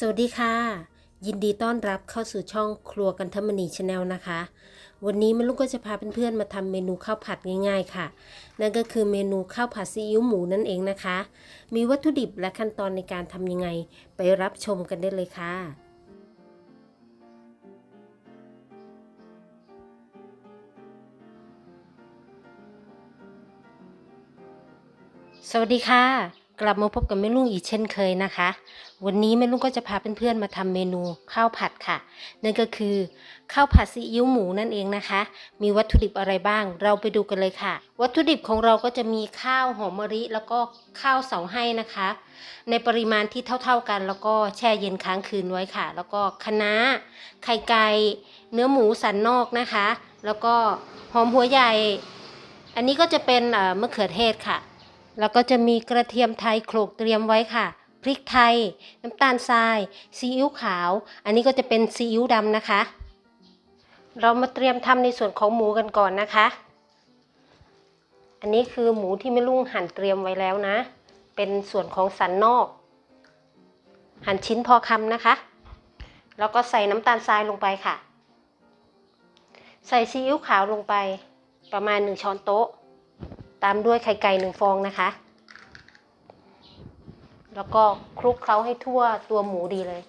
สวัสดีค่ะ ยินดีต้อนรับเข้าสู่ช่องครัวกันทมณีชาแนลนะคะ วันนี้แม่ลูกก็จะพาเพื่อนๆมาทำเมนูข้าวผัดง่ายๆค่ะ นั่นก็คือเมนูข้าวผัดซีอิ๊วหมูนั่นเองนะคะ มีวัตถุดิบและขั้นตอนในการทำยังไง ไปรับชมกันได้เลยค่ะสวัสดีค่ะ กลับมาพบกับแม่ลุงอีกเช่นเคยนะคะ วันนี้แม่ลุงก็จะพาเพื่อนๆมาทำเมนูข้าวผัดค่ะ นั่นก็คือข้าวผัดซีอิ๊วหมูนั่นเองนะคะ มีวัตถุดิบอะไรบ้าง เราไปดูกันเลยค่ะ วัตถุดิบของเราก็จะมีข้าวหอมมะลิแล้วก็ข้าวเสาให้นะคะ ในปริมาณที่เท่าๆกัน แล้วก็แช่เย็นค้างคืนไว้ค่ะ แล้วก็คะน้าไข่ไก่เนื้อหมูสันนอกนะคะ แล้วก็หอมหัวใหญ่ อันนี้ก็จะเป็นมะเขือเทศค่ะ แล้วก็จะมีกระเทียมไทยโขลกเตรียมไว้ค่ะ พริกไทย น้ำตาลทรายซีอิ๊วขาว อันนี้ก็จะเป็นซีอิ๊วดำนะคะ เรามาเตรียมทำในส่วนของหมูกันก่อนนะคะ อันนี้คือหมูที่แม่ลุงหั่นเตรียมไว้แล้วนะ เป็นส่วนของสันนอก หั่นชิ้นพอคำนะคะ แล้วก็ใส่น้ำตาลทรายลงไปค่ะ ใส่ซีอิ๊วขาวลงไปประมาณ 1 ช้อนโต๊ะ ตามด้วยไข่ไก่หนึ่งฟองนะคะ แล้วก็คลุกเคล้าให้ทั่วตัวหมูดีเลย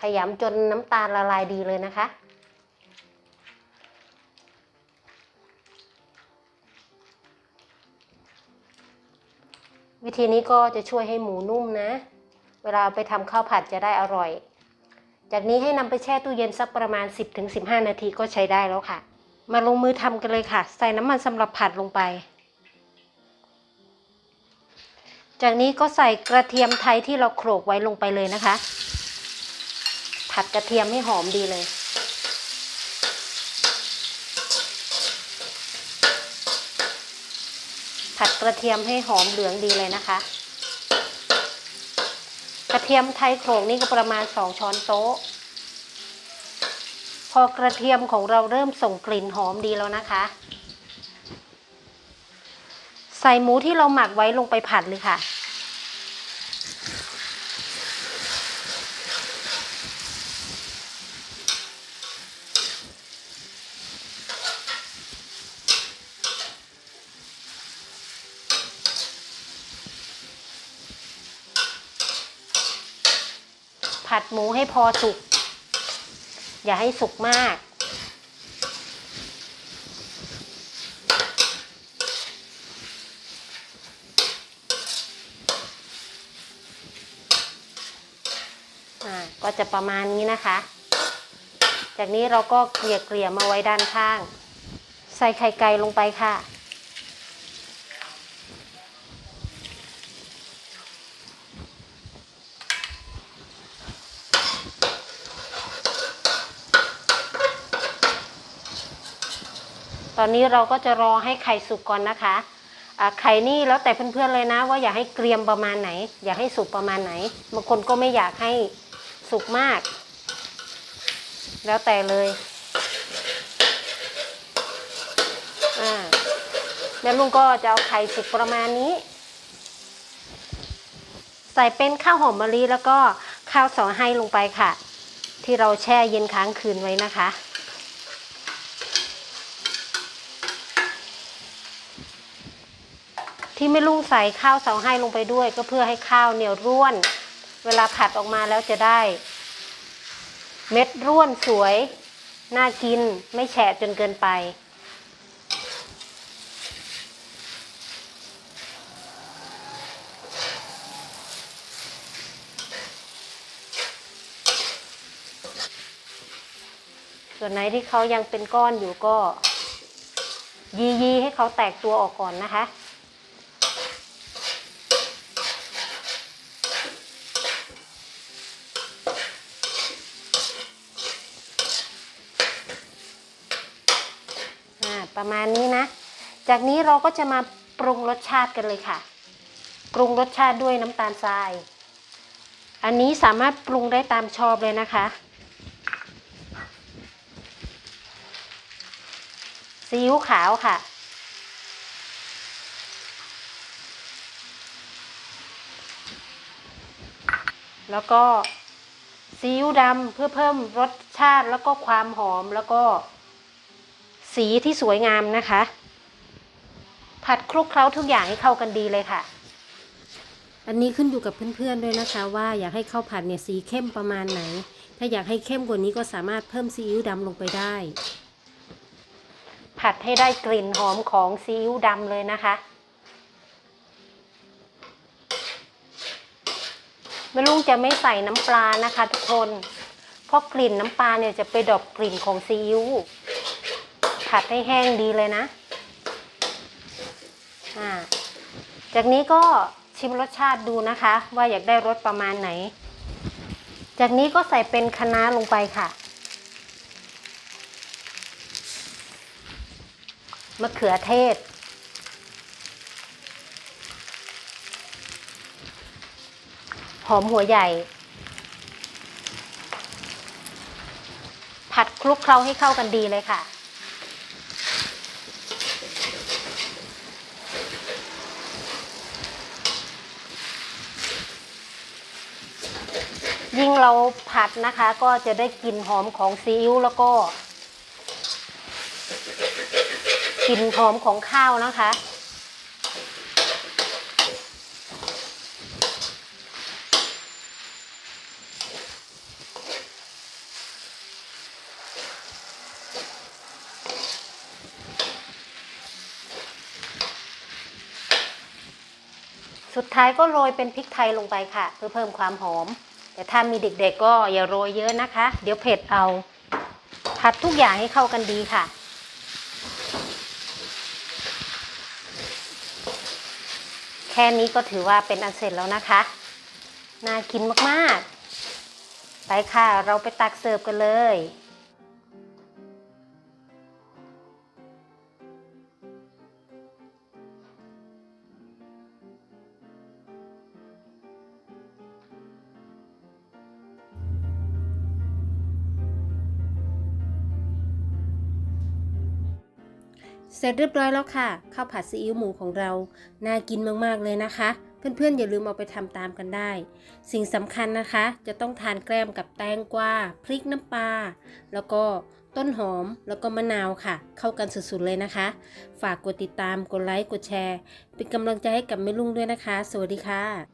ขยำจนน้ำตาลละลายดีเลยนะคะวิธีนี้ก็จะช่วยให้หมูนุ่มนะ เวลาไปทำข้าวผัดจะได้อร่อย จากนี้ให้นำไปแช่ตู้เย็นสักประมาณ 10-15 นาทีก็ใช้ได้แล้วค่ะ มาลงมือทำกันเลยค่ะ ใส่น้ำมันสำหรับผัดลงไป จากนี้ก็ใส่กระเทียมไทยที่เราโขลกไว้ลงไปเลยนะคะ ผัดกระเทียมให้หอมดีเลยผัดกระเทียมให้หอมเหลืองดีเลยนะคะ กระเทียมไทยโขลกนี่ก็ประมาณ 2 ช้อนโต๊ะ พอกระเทียมของเราเริ่มส่งกลิ่นหอมดีแล้วนะคะ ใส่หมูที่เราหมักไว้ลงไปผัดเลยค่ะ ผัดหมูให้พอสุก อย่าให้สุกมากอ่าก็จะประมาณนี้นะคะ จากนี้เราก็เกลี่ยเกลี่ยมาไว้ด้านข้าง ใส่ไข่ไก่ลงไปค่ะ ตอนนี้เราก็จะรอให้ไข่สุกก่อนนะคะไข่นี่แล้วแต่เพื่อนๆเลยนะ ว่าอยากให้เกรียมประมาณไหน อยากให้สุกประมาณไหนบางคนก็ไม่อยากให้สุกมาก แล้วแต่เลยแล้วลุงก็จะเอาไข่สุกประมาณนี้ ใส่เป็นข้าวหอมมะลิแล้วก็ข้าวสอให้ลงไปค่ะ ที่เราแช่เย็นค้างคืนไว้นะคะ ที่ไม่ลุงใส่ข้าวเสาให้ลงไปด้วย ก็เพื่อให้ข้าวเหนียวร่วน เวลาผัดออกมาแล้วจะได้ เม็ดร่วนสวย น่ากินไม่แฉะจนเกินไป ส่วนไหนที่เขายังเป็นก้อนอยู่ก็ ยียีให้เขาแตกตัวออกก่อนนะคะ ประมาณนี้นะ จากนี้เราก็จะมาปรุงรสชาติกันเลยค่ะ ปรุงรสชาติด้วยน้ำตาลทราย อันนี้สามารถปรุงได้ตามชอบเลยนะคะซีอิ๊วขาวค่ะ แล้วก็ซีอิ๊วดำเพื่อเพิ่มรสชาติแล้วก็ความหอมแล้วก็ สีที่สวยงามนะคะ ผัดคลุกเคล้าทุกอย่างให้เข้ากันดีเลยค่ะ อันนี้ขึ้นอยู่กับเพื่อนๆด้วยนะคะ ว่าอยากให้ข้าวผัดเนี่ยสีเข้มประมาณไหน ถ้าอยากให้เข้มกว่านี้ก็สามารถเพิ่มซีอิ๊วดำลงไปได้ ผัดให้ได้กลิ่นหอมของซีอิ๊วดำเลยนะคะแม่ลุงจะไม่ใส่น้ำปลานะคะ ทุกคน เพราะกลิ่นน้ำปลาเนี่ยจะไปดรอปกลิ่นของซีอิ๊ว ผัดให้แห้งดีเลยนะอ่าจากนี้ก็ชิมรสชาติดูนะคะ ว่าอยากได้รสประมาณไหน จากนี้ก็ใส่เป็นคะน้าลงไปค่ะมะเขือเทศ หอมหัวใหญ่ ผัดคลุกเคล้าให้เข้ากันดีเลยค่ะ ยิ่งเราผัดนะคะ ก็จะได้กลิ่นหอมของซีอิ๊วแล้วก็กลิ่นหอมของข้าวนะคะ สุดท้ายก็โรยเป็นพริกไทยลงไปค่ะ เพื่อเพิ่มความหอม แต่ถ้ามีเด็กๆก็อย่าโรยเยอะนะคะ เดี๋ยวเผ็ดเอา ผัดทุกอย่างให้เข้ากันดีค่ะ แค่นี้ก็ถือว่าเป็นอันเสร็จแล้วนะคะ น่ากินมากๆ ไปค่ะ เราไปตักเสิร์ฟกันเลย เสร็จเรียบร้อยแล้วค่ะข้าวผัดซีอิ๊วหมูของเรา น่ากินมากๆเลยนะคะ เพื่อนๆอย่าลืมเอาไปทำตามกันได้ สิ่งสำคัญนะคะ จะต้องทานแกล้มกับแตงกวาพริกน้ำปลาแล้วก็ต้นหอมแล้วก็มะนาวค่ะ เข้ากันสุดๆเลยนะคะ ฝากกดติดตามกดไลค์กดแชร์ เป็นกำลังใจให้กับแม่ลุงด้วยนะคะ สวัสดีค่ะ